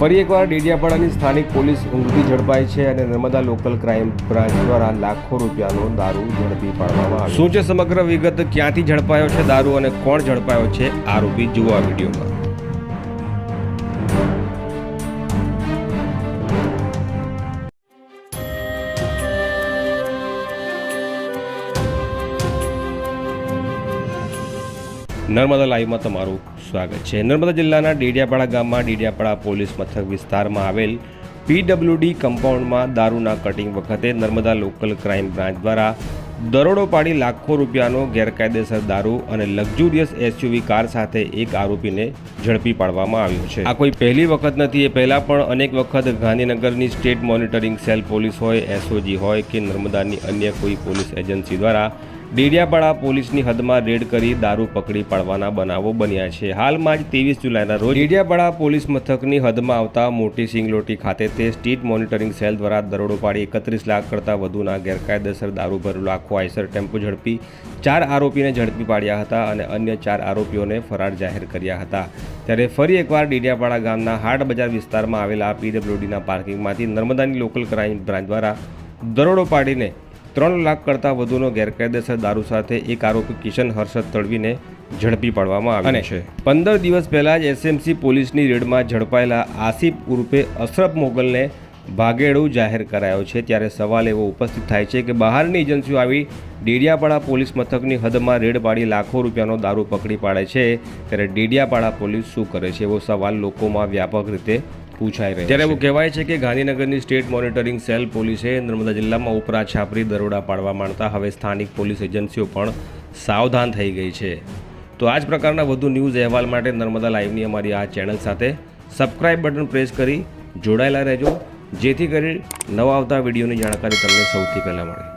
ફરી એકવાર ડેડિયાપાડાની સ્થાનિક પોલીસ ઊંઘથી ઝડપાઈ છે અને નર્મદા લોકલ ક્રાઇમ બ્રાન્ચ દ્વારા લાખો રૂપિયાનો દારૂ ઝડપી પાડવામાં આવ્યો. શું છે સમગ્ર વિગત? ક્યાંથી ઝડપાયો છે દારૂ અને કોણ ઝડપાયો છે? આરોપી જુઓ આ વિડીયોમાં. નર્મદા લાઈવમાં તમારું સ્વાગત છે. નર્મદા જિલ્લાના ડેડિયાપાડા ગામમાં ડેડિયાપાડા પોલીસ મથક વિસ્તારમાં આવેલ પીડબ્લ્યુડી કમ્પાઉન્ડમાં દારૂના કટિંગ વખતે નર્મદા લોકલ ક્રાઇમ બ્રાન્ચ દ્વારા દરોડો પાડી લાખો રૂપિયાનો ગેરકાયદેસર દારૂ અને લક્ઝુરિયસ એસયુવી કાર સાથે એક આરોપીને ઝડપી પાડવામાં આવ્યો છે. આ કોઈ પહેલી વખત નથી, એ પહેલાં પણ અનેક વખત ગાંધીનગરની સ્ટેટ મોનિટરિંગ સેલ પોલીસ હોય, એસઓજી હોય કે નર્મદાની અન્ય કોઈ પોલીસ એજન્સી દ્વારા ડેડિયાપાડા પોલીસની હદમાં રેડ કરી દારૂ પકડી પાડવાના બનાવો બન્યા છે. હાલમાં જ ત્રેવીસ જુલાઈના રોજ ડેડિયાપાડા પોલીસ મથકની હદમાં આવતા મોટી સિંગલોટી ખાતે તે સ્ટેટ મોનિટરિંગ સેલ દ્વારા દરોડો પાડી એકત્રીસ લાખ કરતાં વધુના ગેરકાયદેસર દારૂ ભરેલો આખો આઈસર ટેમ્પો ઝડપી, ચાર આરોપીને ઝડપી પાડ્યા હતા અને અન્ય ચાર આરોપીઓને ફરાર જાહેર કર્યા હતા. ત્યારે ફરી એકવાર ડેડિયાપાડા ગામના હાટ બજાર વિસ્તારમાં આવેલા પીડબ્લ્યુડીના પાર્કિંગમાંથી નર્મદાની લોકલ ક્રાઇમ બ્રાન્ચ દ્વારા દરોડો પાડીને ત્રણ લાખ કરતાં વધુનો ગેરકાયદેસર દારૂ સાથે એક આરોપી કિશન હર્ષદ તળવીને ઝડપી પાડવામાં આવ્યો છે. પંદર દિવસ પહેલાં જ એસએમસી પોલીસની રેડમાં ઝડપાયેલા આસિફ ઉર્ફે અશરફ મોગલને ભાગેડું જાહેર કરાયો છે. ત્યારે સવાલ એવો ઉપસ્થિત થાય છે કે બહારની એજન્સીઓ આવી ડેડિયાપાડા પોલીસ મથકની હદમાં રેડ પાડી લાખો રૂપિયાનો દારૂ પકડી પાડે છે. ત્યારે ડેડિયાપાડા પોલીસ શું કરે છે એવો સવાલ લોકોમાં વ્યાપક રીતે પૂછાઈ રહ્યો ત્યારે એવું કહેવાય છે કે ગાંધીનગરની સ્ટેટ મોનિટરિંગ સેલ પોલીસે નર્મદા જિલ્લામાં ઉપરા છાપરી દરોડા પાડવા માંડતા હવે સ્થાનિક પોલીસ એજન્સીઓ પણ સાવધાન થઈ ગઈ છે. તો આ જ પ્રકારના વધુ ન્યૂઝ અહેવાલ માટે નર્મદા લાઈવની અમારી આ ચેનલ સાથે સબસ્ક્રાઇબ બટન પ્રેસ કરી જોડાયેલા રહેજો. જેથી કરી નવા આવતા વિડીયોની જાણકારી તમને સૌથી પહેલાં મળે.